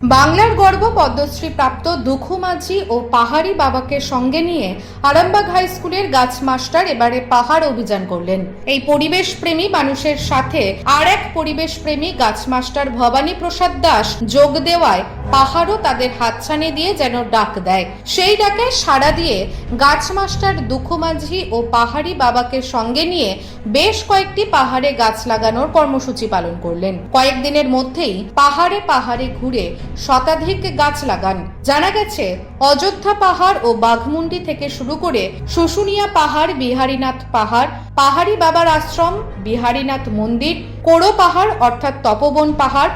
বাংলার গর্ব পদ্মশ্রী প্রাপ্ত দুখু মাঝি ও পাহাড়ি বাবাকে সঙ্গে নিয়ে আরামবাগ হাই স্কুলের গাছ মাস্টার এবারে পাহাড় অভিযান করলেন। এই পরিবেশ প্রেমী মানুষের সাথে আর এক পরিবেশ প্রেমী গাছ মাস্টার ভবানী প্রসাদ দাস যোগ দেওয়ায় পাহাড়ও তাদের হাতছানি দিয়ে যেন ডাক দেয়। সেই ডাকে সাড়া দিয়ে গাছ মাস্টার দুখু মাঝি ও পাহাড়ি বাবাকে সঙ্গে নিয়ে বেশ কয়েকটি পাহাড়ে গাছ লাগানোর কর্মসূচি পালন করলেন। কয়েকদিনের মধ্যেই পাহাড়ে পাহাড়ে ঘুরে শতাধিক গাছ লাগান। জানা গেছে, অযোধ্যা পাহাড় ও বাঘমুন্ডি থেকে শুরু করে শুশুনিয়া পাহাড়, বিহারীনাথ পাহাড়, পাহাড়ি বাবার আশ্রম, বিহারীনাথ মন্দির, কোড়ো পাহাড় অর্থাৎ তপবন পাহাড়,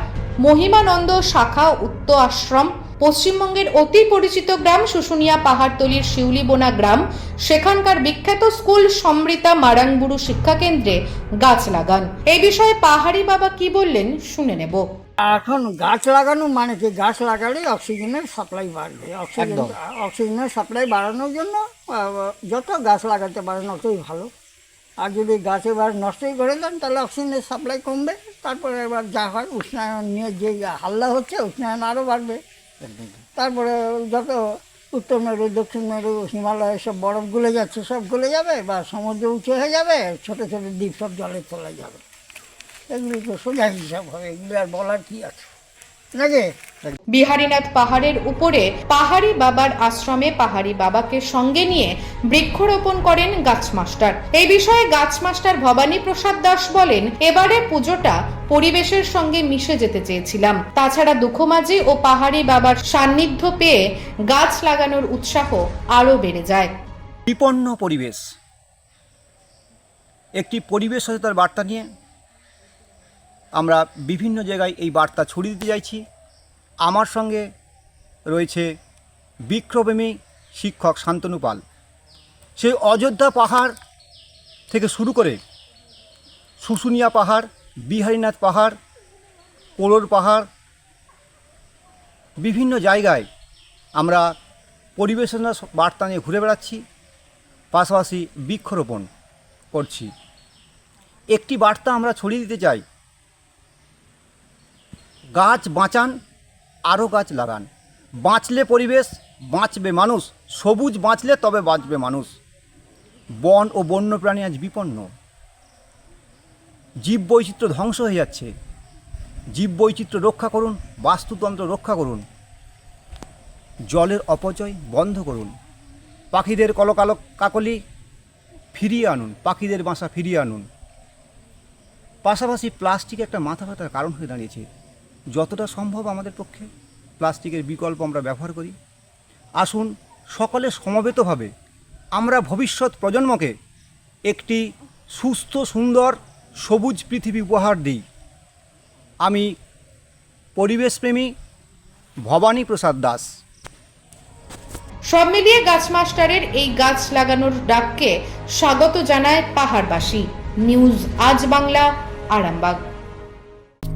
মহিমানন্দ শাখা উত্ত আশ্রম, পশ্চিমবঙ্গের অতি পরিচিত গ্রাম শুশুনিয়া পাহাড়তলির শিউলিবোনা গ্রাম, সেখানকার বিখ্যাত স্কুল সমৃতা মারাংবুড়ু শিক্ষা কেন্দ্রে গাছ লাগান। এই বিষয়ে পাহাড়ি বাবা কি বললেন শুনে নেব। এখন গাছ লাগানো মানে কি? গাছ লাগালে অক্সিজেনের সাপ্লাই বাড়বে। অক্সিজেন অক্সিজেনের সাপ্লাই বাড়ানোর জন্য যত গাছ লাগাতে পারেন অতই ভালো। আর যদি গাছ এবার নষ্টই করে দেন তাহলে অক্সিজেনের সাপ্লাই কমবে। তারপরে এবার যা হয় উষ্ণায়ন নিয়ে যে হাল্লা হচ্ছে উষ্ণায়ন আরও বাড়বে। তারপরে যত উত্তর মেরু দক্ষিণ মেরু হিমালয় সব বরফ গলে যাচ্ছে সব গলে যাবে বা সমুদ্র উঁচু হয়ে যাবে ছোটো ছোটো দ্বীপ সব জলে চলে যাবে। এগুলি তো সোজা হিসাব হবে এগুলি আর বলার কি আছে? নাকি? বিহারীনাথ পাহাড়ের উপরে পাহাড়ি বাবার আশ্রমে পাহাড়ি বাবাকে সঙ্গে নিয়ে বৃক্ষরোপণ করেন গাছ মাস্টার। এই বিষয়ে গাছ মাস্টার ভবানী প্রসাদ দাস বলেন এবারে পুজোটা পরিবেশের সঙ্গে মিশে যেতে চেয়েছিলাম। তাছাড়া দুঃখমাঝি ও পাহাড়ি বাবার সান্নিধ্য পেয়ে গাছ লাগানোর উৎসাহ আরও বেড়ে যায়। বিপন্ন পরিবেশ। একটি পরিবেশ সচেতন বার্তা নিয়ে আমরা বিভিন্ন জায়গায় এই বার্তা ছড়িয়ে দিতে চাইছি। আমার সঙ্গে রয়েছে বৃক্ষপ্রেমী শিক্ষক শান্তনু পাল। সেই অযোধ্যা পাহাড় থেকে শুরু করে শুশুনিয়া পাহাড়, বিহারীনাথ পাহাড় কোলোর পাহাড়, বিভিন্ন জায়গায় আমরা পরিবেশনা বার্তা নিয়ে ঘুরে বেড়াচ্ছি, পাশাপাশি বৃক্ষরোপণ করছি। একটি বার্তা আমরা ছড়িয়ে দিতে চাই গাছ বাঁচান আরও গাছ লাগান। বাঁচলে পরিবেশ, বাঁচবে মানুষ। সবুজ বাঁচলে তবে বাঁচবে মানুষ। বন ও বন্যপ্রাণী আজ বিপন্ন। জীববৈচিত্র্য ধ্বংস হয়ে যাচ্ছে। জীববৈচিত্র্য রক্ষা করুন, বাস্তুতন্ত্র রক্ষা করুন। জলের অপচয় বন্ধ করুন। পাখিদের কলকালো কাকলি ফিরিয়ে আনুন, পাখিদের বাসা ফিরিয়ে আনুন। পাশাপাশি প্লাস্টিক একটা মাথা ব্যথার কারণ হয়ে দাঁড়িয়েছে। যতটা সম্ভব আমাদের পক্ষে। প্লাস্টিকের বিকল্প আমরা ব্যবহার করি। আসুন সকলে সমবেতভাবে আমরা ভবিষ্যৎ প্রজন্মকে একটি সুস্থ, সুন্দর, সবুজ পৃথিবী উপহার দিই। আমি পরিবেশপ্রেমী ভবানী প্রসাদ দাস। সব মিলিয়ে গাছ মাস্টারের এই গাছ লাগানোর ডাককে স্বাগত জানায় পাহাড়বাসী। নিউজ আজ বাংলা, আরামবাগ।